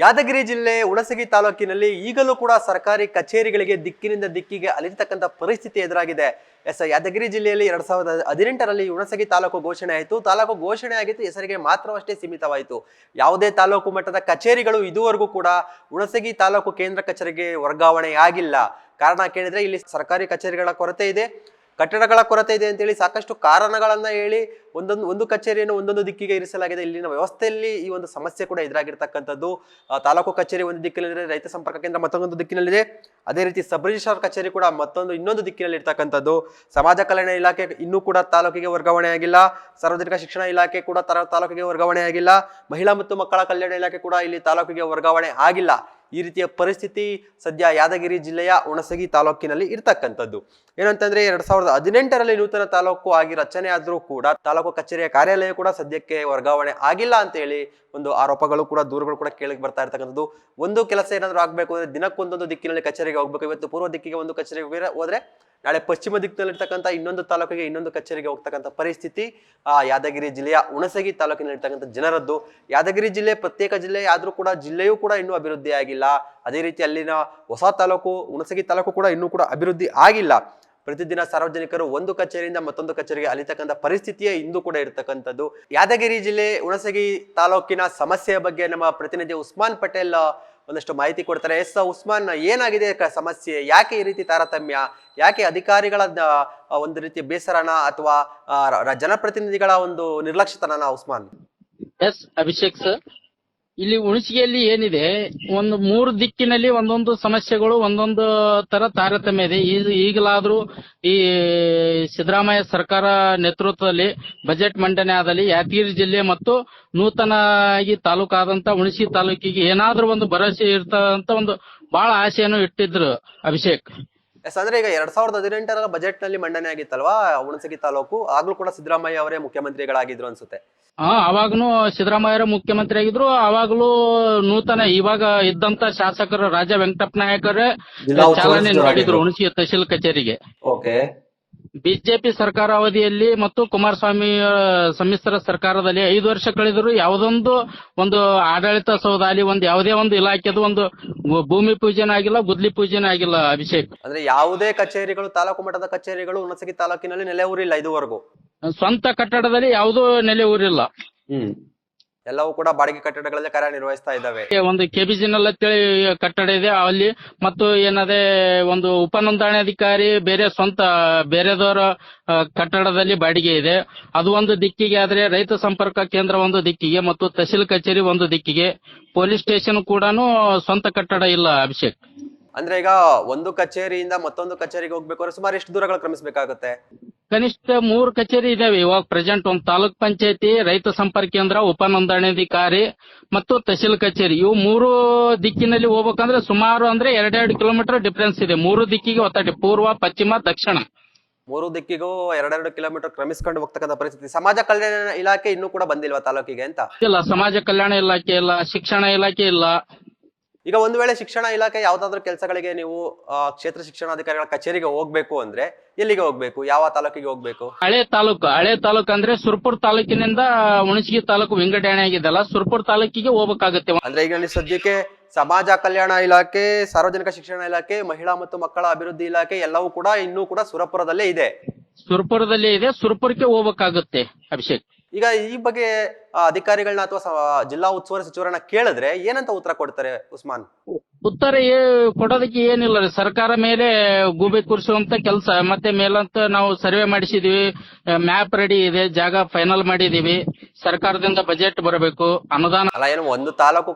ಯಾದಗಿರಿ ಜಿಲ್ಲೆ ಉಳಸಗಿ ತಾಲೂಕಿನಲ್ಲಿ ಈಗಲೂ ಕೂಡ ಸರ್ಕಾರಿ ಕಚೇರಿಗಳಿಗೆ ದಿಕ್ಕಿನಿಂದ ದಿಕ್ಕಿಗೆ ಅಲಿತಕ್ಕಂಥ ಪರಿಸ್ಥಿತಿ ಎದುರಾಗಿದೆ. ಎಸ್, ಯಾದಗಿರಿ ಜಿಲ್ಲೆಯಲ್ಲಿ ಎರಡ್ ಸಾವಿರದ ಹದಿನೆಂಟರಲ್ಲಿ ಉಣಸಗಿ ತಾಲೂಕು ಘೋಷಣೆ ಆಯಿತು. ತಾಲೂಕು ಘೋಷಣೆ ಆಗಿತ್ತು ಹೆಸರಿಗೆ ಮಾತ್ರವಷ್ಟೇ ಸೀಮಿತವಾಯಿತು. ಯಾವುದೇ ತಾಲೂಕು ಮಟ್ಟದ ಕಚೇರಿಗಳು ಇದುವರೆಗೂ ಕೂಡ ಉಣಸಗಿ ತಾಲೂಕು ಕೇಂದ್ರ ಕಚೇರಿಗೆ ವರ್ಗಾವಣೆ ಆಗಿಲ್ಲ ಕಾರಣ ಕೇಳಿದ್ರೆ ಇಲ್ಲಿ ಸರ್ಕಾರಿ ಕಚೇರಿಗಳ ಕೊರತೆ ಇದೆ. ಕಟ್ಟಡಗಳ ಕೊರತೆ ಇದೆ ಅಂತೇಳಿ ಸಾಕಷ್ಟು ಕಾರಣಗಳನ್ನ ಹೇಳಿ ಒಂದೊಂದು, ಒಂದು ಕಚೇರಿಯನ್ನು ಒಂದೊಂದು ದಿಕ್ಕಿಗೆ ಇರಿಸಲಾಗಿದೆ. ಇಲ್ಲಿನ ವ್ಯವಸ್ಥೆಯಲ್ಲಿ ಈ ಒಂದು ಸಮಸ್ಯೆ ಕೂಡ ಎದುರಾಗಿರ್ತಕ್ಕಂಥದ್ದು. ತಾಲೂಕು ಕಚೇರಿ ಒಂದು ದಿಕ್ಕಿನಲ್ಲಿದೆ, ರೈತ ಸಂಪರ್ಕ ಕೇಂದ್ರ ಮತ್ತೊಂದು ದಿಕ್ಕಿನಲ್ಲಿದೆ. ಅದೇ ರೀತಿ ಸಬ್ ರಿಜಿಸ್ಟ್ರಾರ್ ಕಚೇರಿ ಕೂಡ ಮತ್ತೊಂದು ಇನ್ನೊಂದು ದಿಕ್ಕಿನಲ್ಲಿ ಇರ್ತಕ್ಕಂಥದ್ದು ಸಮಾಜ ಕಲ್ಯಾಣ ಇಲಾಖೆ ಇನ್ನೂ ಕೂಡ ತಾಲೂಕಿಗೆ ವರ್ಗಾವಣೆ ಆಗಿಲ್ಲ. ಸಾರ್ವಜನಿಕ ಶಿಕ್ಷಣ ಇಲಾಖೆ ಕೂಡ ತಾಲೂಕಿಗೆ ವರ್ಗಾವಣೆ ಆಗಿಲ್ಲ. ಮಹಿಳಾ ಮತ್ತು ಮಕ್ಕಳ ಕಲ್ಯಾಣ ಇಲಾಖೆ ಕೂಡ ಇಲ್ಲಿ ತಾಲೂಕಿಗೆ ವರ್ಗಾವಣೆ ಆಗಿಲ್ಲ. ಈ ರೀತಿಯ ಪರಿಸ್ಥಿತಿ ಸದ್ಯ ಯಾದಗಿರಿ ಜಿಲ್ಲೆಯ ಹುಣಸಗಿ ತಾಲೂಕಿನಲ್ಲಿ ಇರ್ತಕ್ಕಂಥದ್ದು. ಏನಂತಂದ್ರೆ ಎರಡ್ ಸಾವಿರದ ಹದಿನೆಂಟರಲ್ಲಿ ನೂತನ ತಾಲೂಕು ಆಗಿ ರಚನೆ ಆದರೂ ಕೂಡ ತಾಲೂಕು ಕಚೇರಿಯ ಕಾರ್ಯಾಲಯ ಕೂಡ ಸದ್ಯಕ್ಕೆ ವರ್ಗಾವಣೆ ಆಗಿಲ್ಲ ಅಂತ ಹೇಳಿ ಒಂದು ಆರೋಪಗಳು ಕೂಡ, ದೂರುಗಳು ಕೂಡ ಕೇಳಿ ಬರ್ತಾ ಇರ್ತಕ್ಕಂಥದ್ದು. ಒಂದು ಕೆಲಸ ಏನಾದರೂ ಆಗಬೇಕು ಅಂದ್ರೆ ದಿನಕ್ಕೊಂದೊಂದು ದಿಕ್ಕಿನಲ್ಲಿ ಕಚೇರಿಗೆ ಹೋಗ್ಬೇಕು. ಇವತ್ತು ಪೂರ್ವ ದಿಕ್ಕಿಗೆ ಒಂದು ಕಚೇರಿಗೆ ಹೋದ್ರೆ ನಾಳೆ ಪಶ್ಚಿಮ ದಿಕ್ಕಿನಲ್ಲಿರ್ತಕ್ಕಂಥ ಇನ್ನೊಂದು ತಾಲೂಕಿಗೆ, ಇನ್ನೊಂದು ಕಚೇರಿಗೆ ಹೋಗ್ತಕ್ಕಂಥ ಪರಿಸ್ಥಿತಿ, ಆ ಯಾದಗಿರಿ ಜಿಲ್ಲೆಯ ಹುಣಸಗಿ ತಾಲೂಕಿನಲ್ಲಿರ್ತಕ್ಕಂಥ ಜನರದ್ದು. ಯಾದಗಿರಿ ಜಿಲ್ಲೆ, ಪ್ರತ್ಯೇಕ ಜಿಲ್ಲೆ ಆದರೂ ಕೂಡ ಜಿಲ್ಲೆಯೂ ಕೂಡ ಇನ್ನೂ ಅಭಿವೃದ್ಧಿ ಆಗಿಲ್ಲ. ಅದೇ ರೀತಿ ಅಲ್ಲಿನ ಹೊಸ ತಾಲೂಕು, ಹುಣಸಗಿ ತಾಲೂಕು ಕೂಡ ಇನ್ನೂ ಕೂಡ ಅಭಿವೃದ್ಧಿ ಆಗಿಲ್ಲ. ಪ್ರತಿದಿನ ಸಾರ್ವಜನಿಕರು ಒಂದು ಕಚೇರಿಯಿಂದ ಮತ್ತೊಂದು ಕಚೇರಿಗೆ ಅಲಿತಕ್ಕಂಥ ಪರಿಸ್ಥಿತಿಯೇ ಇಂದು ಕೂಡ ಇರತಕ್ಕಂಥದ್ದು. ಯಾದಗಿರಿ ಜಿಲ್ಲೆ, ಹುಣಸಗಿ ತಾಲೂಕಿನ ಸಮಸ್ಯೆಯ ಬಗ್ಗೆ ನಮ್ಮ ಪ್ರತಿನಿಧಿ ಉಸ್ಮಾನ್ ಪಟೇಲ್ ಒಂದಷ್ಟು ಮಾಹಿತಿ ಕೊಡ್ತಾರೆ. ಎಸ್ ಉಸ್ಮಾನ್, ಏನಾಗಿದೆ ಸಮಸ್ಯೆ? ಯಾಕೆ ಈ ರೀತಿ ತಾರತಮ್ಯ? ಯಾಕೆ ಅಧಿಕಾರಿಗಳ ಒಂದು ರೀತಿ ಬೇಸರನ ಅಥವಾ ಜನಪ್ರತಿನಿಧಿಗಳ ಒಂದು ನಿರ್ಲಕ್ಷ್ಯತನ ಉಸ್ಮಾನ್? Yes, Abhishek sir. ಇಲ್ಲಿ ಉಣಸಿಗೆಯಲ್ಲಿ ಏನಿದೆ, ಒಂದು ಮೂರು ದಿಕ್ಕಿನಲ್ಲಿ ಒಂದೊಂದು ಸಮಸ್ಯೆಗಳು, ಒಂದೊಂದು ತರ ತಾರತಮ್ಯ ಇದೆ. ಈಗ- ಈಗಲಾದ್ರೂ ಈ ಸಿದ್ದರಾಮಯ್ಯ ಸರ್ಕಾರ ನೇತೃತ್ವದಲ್ಲಿ, ಬಜೆಟ್ ಮಂಡನೆ ಆದಲ್ಲಿ ಯಾದಗಿರಿ ಜಿಲ್ಲೆ ಮತ್ತು ನೂತನವಾಗಿ ತಾಲೂಕಾದಂತ ಹುಣಸಿ ತಾಲೂಕಿಗೆ ಏನಾದ್ರೂ ಒಂದು ಭರವಸೆ ಇರ್ತದಂತ ಒಂದು ಬಹಳ ಆಸೆಯನ್ನು ಇಟ್ಟಿದ್ರು ಅಭಿಷೇಕ್. ಎಸ್ ಅಂದ್ರೆ ಈಗ ಎರಡ್ ಸಾವಿರದ ಹದಿನೆಂಟರ ಬಜೆಟ್ನಲ್ಲಿ ಮಂಡನೆ ಆಗಿತ್ತಲ್ವಾ ಹುಣಸಗಿ ತಾಲೂಕು? ಆಗ್ಲೂ ಕೂಡ ಸಿದ್ದರಾಮಯ್ಯ ಅವರೇ ಮುಖ್ಯಮಂತ್ರಿಗಳಾಗಿದ್ರು ಅನ್ಸುತ್ತೆ. ಹಾ ಅವಾಗನು ಸಿದ್ದರಾಮಯ್ಯ ಮುಖ್ಯಮಂತ್ರಿ ಆಗಿದ್ರು ಅವಾಗಲೂ ನೂತನ ಇವಾಗ ಇದ್ದಂತ ಶಾಸಕರು ರಾಜ ವೆಂಕಟಪ್ಪ ನಾಯಕರೇ ಚಾಲನೆ. ನೀಡಿದ್ರು ಹುಣಸಿ ತಹಶೀಲ್ ಕಚೇರಿಗೆ. ಓಕೆ. ಬಿಜೆಪಿ ಸರ್ಕಾರ ಅವಧಿಯಲ್ಲಿ ಮತ್ತು ಕುಮಾರಸ್ವಾಮಿ ಸಮ್ಮಿಶ್ರ ಸರ್ಕಾರದಲ್ಲಿ ಐದು ವರ್ಷ ಕಳೆದರೂ ಯಾವುದೊಂದು ಒಂದು ಆಡಳಿತ ಸೌಧ ಅಲ್ಲಿ ಒಂದು ಯಾವುದೇ ಒಂದು ಇಲಾಖೆದು ಒಂದು ಭೂಮಿ ಪೂಜೆನ ಆಗಿಲ್ಲ ಗುದ್ಲಿ ಪೂಜೆನ ಆಗಿಲ್ಲ ಅಭಿಷೇಕ್. ಅಂದ್ರೆ ಯಾವುದೇ ಕಚೇರಿಗಳು ತಾಲೂಕು ಮಟ್ಟದ ಕಚೇರಿಗಳು ಹುಣಸಗಿ ತಾಲೂಕಿನಲ್ಲಿ ನೆಲೆ ಊರಿಲ್ಲ ಇದುವರೆಗೂ. ಸ್ವಂತ ಕಟ್ಟಡದಲ್ಲಿ ಯಾವುದೂ ನೆಲೆ ಊರಿಲ್ಲ. ಹ್ಮ್. ಎಲ್ಲವೂ ಕೂಡ ಬಾಡಿಗೆ ಕಟ್ಟಡಗಳಲ್ಲಿ ಕಾರ್ಯನಿರ್ವಹಿಸ್ತಾ ಇದ್ದಾವೆ. ಒಂದು ಕೆಬಿಜಿನಲ್ ಅಂತೇಳಿ ಕಟ್ಟಡ ಇದೆ. ಅಲ್ಲಿ ಮತ್ತು ಏನದೆ ಒಂದು ಉಪನೋಂದಣಾಧಿಕಾರಿ ಬೇರೆ ಸ್ವಂತ ಬೇರೆದವರ ಕಟ್ಟಡದಲ್ಲಿ ಬಾಡಿಗೆ ಇದೆ. ಅದು ಒಂದು ದಿಕ್ಕಿಗೆ ಆದ್ರೆ ರೈತ ಸಂಪರ್ಕ ಕೇಂದ್ರ ಒಂದು ದಿಕ್ಕಿಗೆ ಮತ್ತು ತಹಸೀಲ್ ಕಚೇರಿ ಒಂದು ದಿಕ್ಕಿಗೆ. ಪೊಲೀಸ್ ಸ್ಟೇಷನ್ ಕೂಡ ಸ್ವಂತ ಕಟ್ಟಡ ಇಲ್ಲ ಅಭಿಷೇಕ್. ಅಂದ್ರೆ ಈಗ ಒಂದು ಕಚೇರಿಯಿಂದ ಮತ್ತೊಂದು ಕಚೇರಿಗೆ ಹೋಗ್ಬೇಕಾದ್ರೆ ಸುಮಾರು ಎಷ್ಟು ದೂರಗಳು ಕ್ರಮಿಸಬೇಕಾಗುತ್ತೆ? ಕನಿಷ್ಠ ಮೂರು ಕಚೇರಿ ಇದಾವೆ. ಇವಾಗ ಪ್ರೆಸೆಂಟ್ ಒಂದು ತಾಲೂಕ್ ಪಂಚಾಯತಿ ರೈತ ಸಂಪರ್ಕ ಕೇಂದ್ರ ಉಪನೋಂದಣಾಧಿಕಾರಿ ಮತ್ತು ತಹಶೀಲ್ ಕಚೇರಿ. ಇವು ಮೂರು ದಿಕ್ಕಿನಲ್ಲಿ ಹೋಗ್ಬೇಕಂದ್ರೆ ಸುಮಾರು ಅಂದ್ರೆ ಎರಡೆರಡು ಕಿಲೋಮೀಟರ್ ಡಿಫ್ರೆನ್ಸ್ ಇದೆ. ಮೂರು ದಿಕ್ಕಿಗೆ ಒತ್ತಾಟಿ ಪೂರ್ವ ಪಶ್ಚಿಮ ದಕ್ಷಿಣ. ಮೂರು ದಿಕ್ಕಿಗೂ ಎರಡೆರಡು ಕಿಲೋಮೀಟರ್ ಕ್ರಮಿಸ್ಕೊಂಡು ಹೋಗ್ತಕ್ಕಂಥ ಪರಿಸ್ಥಿತಿ. ಸಮಾಜ ಕಲ್ಯಾಣ ಇಲಾಖೆ ಇನ್ನೂ ಕೂಡ ಬಂದಿಲ್ವಾ ತಾಲೂಕಿಗೆ ಅಂತ? ಇಲ್ಲ ಸಮಾಜ ಕಲ್ಯಾಣ ಇಲಾಖೆ ಇಲ್ಲ ಶಿಕ್ಷಣ ಇಲಾಖೆ ಇಲ್ಲ. ಈಗ ಒಂದು ವೇಳೆ ಶಿಕ್ಷಣ ಇಲಾಖೆ ಯಾವ್ದಾದ್ರು ಕೆಲಸಗಳಿಗೆ ನೀವು ಕ್ಷೇತ್ರ ಶಿಕ್ಷಣಾಧಿಕಾರಿಗಳ ಕಚೇರಿಗೆ ಹೋಗ್ಬೇಕು ಅಂದ್ರೆ ಎಲ್ಲಿಗೆ ಹೋಗ್ಬೇಕು? ಯಾವ ತಾಲೂಕಿಗೆ ಹೋಗ್ಬೇಕು? ಹಳೆ ತಾಲೂಕು. ಹಳೆ ತಾಲೂಕು ಅಂದ್ರೆ ಸುರ್ಪುರ್ ತಾಲೂಕಿನಿಂದ ಹುಣಸಗಿ ತಾಲೂಕು ವಿಂಗಡಣೆ ಆಗಿದೆಲ್ಲ ಸುರ್ಪುರ್ ತಾಲೂಕಿಗೆ ಹೋಗ್ಬೇಕಾಗುತ್ತೆ. ಅಂದ್ರೆ ಈಗ ನೀವು ಸದ್ಯಕ್ಕೆ ಸಮಾಜ ಕಲ್ಯಾಣ ಇಲಾಖೆ ಸಾರ್ವಜನಿಕ ಶಿಕ್ಷಣ ಇಲಾಖೆ ಮಹಿಳಾ ಮತ್ತು ಮಕ್ಕಳ ಅಭಿವೃದ್ಧಿ ಇಲಾಖೆ ಎಲ್ಲವೂ ಕೂಡ ಇನ್ನೂ ಕೂಡ ಸುರಪುರದಲ್ಲೇ ಇದೆ. ಸುರಪುರದಲ್ಲೇ ಇದೆ. ಸುರಪುರಕ್ಕೆ ಹೋಗ್ಬೇಕಾಗುತ್ತೆ ಅಭಿಷೇಕ್. ಈಗ ಈ ಬಗ್ಗೆ ಅಧಿಕಾರಿಗಳನ್ನ ಅಥವಾ ಜಿಲ್ಲಾ ಉಸ್ತುವಾರಿ ಸಚಿವರನ್ನ ಕೇಳಿದ್ರೆ ಏನಂತ ಉತ್ತರ ಕೊಡ್ತಾರೆ ಉಸ್ಮಾನ್? ಉತ್ತರ ಕೊಡೋದಕ್ಕೆ ಏನಿಲ್ಲ ರೀ. ಸರ್ಕಾರ ಮೇಲೆ ಗೂಬೆ ಕೂರಿಸುವಂತ ಕೆಲಸ. ಮತ್ತೆ ಮೇಲಂತ ನಾವು ಸರ್ವೆ ಮಾಡಿಸಿದೀವಿ. ಮ್ಯಾಪ್ ರೆಡಿ ಇದೆ. ಜಾಗ ಫೈನಲ್ ಮಾಡಿದೀವಿ. ಸರ್ಕಾರದಿಂದ ಬಜೆಟ್ ಬರಬೇಕು. ಅನುದಾನ ಅಲ್ಲ ಏನು ಒಂದು ತಾಲೂಕು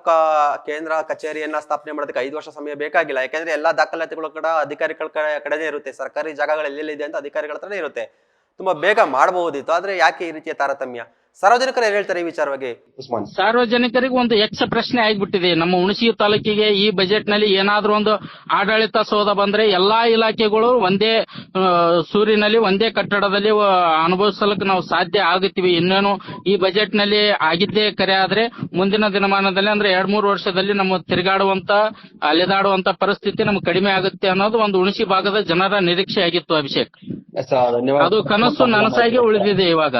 ಕೇಂದ್ರ ಕಚೇರಿಯನ್ನ ಸ್ಥಾಪನೆ ಮಾಡೋದಕ್ಕೆ ಐದು ವರ್ಷ ಸಮಯ ಬೇಕಾಗಿಲ್ಲ. ಯಾಕಂದ್ರೆ ಎಲ್ಲಾ ದಾಖಲಾತಿಗಳು ಕೂಡ ಅಧಿಕಾರಿಗಳ ಕಡೆ ಕಡೆನೇ ಇರುತ್ತೆ. ಸರ್ಕಾರಿ ಜಾಗಗಳು ಎಲ್ಲೆಲ್ಲಿದೆ ಅಂತ ಅಧಿಕಾರಿಗಳ ಹತ್ರನೇ ಇರುತ್ತೆ. ತುಂಬಾ ಬೇಗ ಮಾಡಬಹುದಿತ್ತು. ಆದ್ರೆ ಯಾಕೆ ಈ ರೀತಿಯ ತಾರತಮ್ಯ? ಸಾರ್ವಜನಿಕರು ಏನ್ ಹೇಳ್ತಾರೆ ಈ ವಿಚಾರವಾಗಿ? ಉಸ್ಮಾನ್. ಸಾರ್ವಜನಿಕರಿಗೆ ಒಂದು ಎಕ್ಸ ಪ್ರಶ್ನೆ ಆಗ್ಬಿಟ್ಟಿದೆ. ನಮ್ಮ ಹುಣಸಿ ತಾಲೂಕಿಗೆ ಈ ಬಜೆಟ್ನಲ್ಲಿ ಏನಾದ್ರೂ ಒಂದು ಆಡಳಿತ ಸೌಧ ಬಂದ್ರೆ ಎಲ್ಲಾ ಇಲಾಖೆಗಳು ಒಂದೇ ಆ, ಸೂರಿನಲ್ಲಿ ಒಂದೇ ಕಟ್ಟಡದಲ್ಲಿ ಅನುಭವಿಸಲಿಕ್ಕೆ ನಾವು ಸಾಧ್ಯ ಆಗುತ್ತೀವಿ. ಇನ್ನೇನು ಈ ಬಜೆಟ್ನಲ್ಲಿ ಆಗಿದ್ದೇ ಕರೆ ಆದ್ರೆ ಮುಂದಿನ ದಿನಮಾನದಲ್ಲಿ ಅಂದ್ರೆ ಎರಡ್ ಮೂರು ವರ್ಷದಲ್ಲಿ ನಮ್ಮ ತಿರುಗಾಡುವಂತ ಅಲೆದಾಡುವಂತ ಪರಿಸ್ಥಿತಿ ನಮ್ಗೆ ಕಡಿಮೆ ಆಗುತ್ತೆ ಅನ್ನೋದು ಒಂದು ಹುಣಸಿ ಭಾಗದ ಜನರ ನಿರೀಕ್ಷೆ ಆಗಿತ್ತು ಅಭಿಷೇಕ್. ಅದು ಕನಸು ನನಸಾಗಿ ಉಳಿದಿದೆ ಇವಾಗ.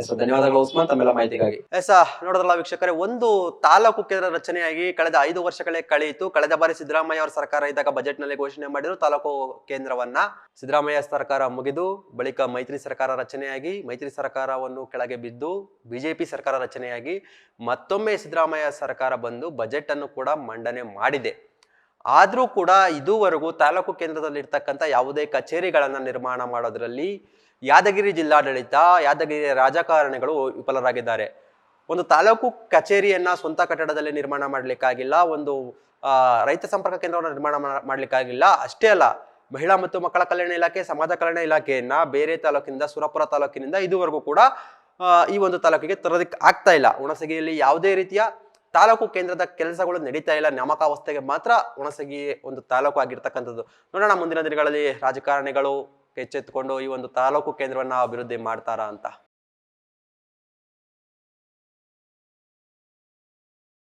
ಎಸ್ ಧನ್ಯವಾದಗಳು ಉಸ್ಮಾನ್ ತಮ್ಮೆಲ್ಲ ಮಾಹಿತಿಗಾಗಿ. ಎಸ್ ನೋಡಿದ್ರಲ್ಲ ವೀಕ್ಷಕರೇ ಒಂದು ತಾಲೂಕು ಕೇಂದ್ರ ರಚನೆಯಾಗಿ ಕಳೆದ ಐದು ವರ್ಷಗಳೇ ಕಳೆಯಿತು. ಕಳೆದ ಬಾರಿ ಸಿದ್ದರಾಮಯ್ಯ ಅವರ ಸರ್ಕಾರ ಇದ್ದಾಗ ಬಜೆಟ್ನಲ್ಲಿ ಘೋಷಣೆ ಮಾಡಿದ್ರು ತಾಲೂಕು ಕೇಂದ್ರವನ್ನ. ಸಿದ್ದರಾಮಯ್ಯ ಸರ್ಕಾರ ಮುಗಿದು ಬಳಿಕ ಮೈತ್ರಿ ಸರ್ಕಾರ ರಚನೆಯಾಗಿ ಮೈತ್ರಿ ಸರ್ಕಾರವನ್ನು ಕೆಳಗೆ ಬಿದ್ದು ಬಿಜೆಪಿ ಸರ್ಕಾರ ರಚನೆಯಾಗಿ ಮತ್ತೊಮ್ಮೆ ಸಿದ್ದರಾಮಯ್ಯ ಸರ್ಕಾರ ಬಂದು ಬಜೆಟ್ ಅನ್ನು ಕೂಡ ಮಂಡನೆ ಮಾಡಿದೆ. ಆದರೂ ಕೂಡ ಇದುವರೆಗೂ ತಾಲೂಕು ಕೇಂದ್ರದಲ್ಲಿರ್ತಕ್ಕಂಥ ಯಾವುದೇ ಕಚೇರಿಗಳನ್ನು ನಿರ್ಮಾಣ ಮಾಡೋದ್ರಲ್ಲಿ ಯಾದಗಿರಿ ಜಿಲ್ಲಾಡಳಿತ, ಯಾದಗಿರಿ ರಾಜಕಾರಣಿಗಳು ವಿಫಲರಾಗಿದ್ದಾರೆ. ಒಂದು ತಾಲೂಕು ಕಚೇರಿಯನ್ನ ಸ್ವಂತ ಕಟ್ಟಡದಲ್ಲಿ ನಿರ್ಮಾಣ ಮಾಡಲಿಕ್ಕಾಗಿಲ್ಲ, ಒಂದು ರೈತ ಸಂಪರ್ಕ ಕೇಂದ್ರವನ್ನು ನಿರ್ಮಾಣ ಮಾಡಲಿಕ್ಕಾಗಿಲ್ಲ. ಅಷ್ಟೇ ಅಲ್ಲ, ಮಹಿಳಾ ಮತ್ತು ಮಕ್ಕಳ ಕಲ್ಯಾಣ ಇಲಾಖೆ, ಸಮಾಜ ಕಲ್ಯಾಣ ಇಲಾಖೆಯನ್ನು ಬೇರೆ ತಾಲೂಕಿನಿಂದ, ಸುರಪುರ ತಾಲೂಕಿನಿಂದ ಇದುವರೆಗೂ ಕೂಡ ಈ ಒಂದು ತಾಲೂಕಿಗೆ ತರೋದಕ್ಕೆ ಆಗ್ತಾ ಇಲ್ಲ. ಹುಣಸಗಿಯಲ್ಲಿ ಯಾವುದೇ ರೀತಿಯ ತಾಲೂಕು ಕೇಂದ್ರದ ಕೆಲಸಗಳು ನಡೀತಾ ಇಲ್ಲ. ನೇಮಕಾವಸ್ಥೆಗೆ ಮಾತ್ರ ಹುಣಸಗಿ ಒಂದು ತಾಲೂಕು ಆಗಿರ್ತಕ್ಕಂಥದ್ದು. ನೋಡೋಣ ಮುಂದಿನ ದಿನಗಳಲ್ಲಿ ರಾಜಕಾರಣಿಗಳು ಎಚ್ಚೆತ್ತುಕೊಂಡು ಈ ಒಂದು ತಾಲೂಕು ಕೇಂದ್ರವನ್ನ ಅಭಿವೃದ್ಧಿ ಮಾಡ್ತಾರಾ ಅಂತ.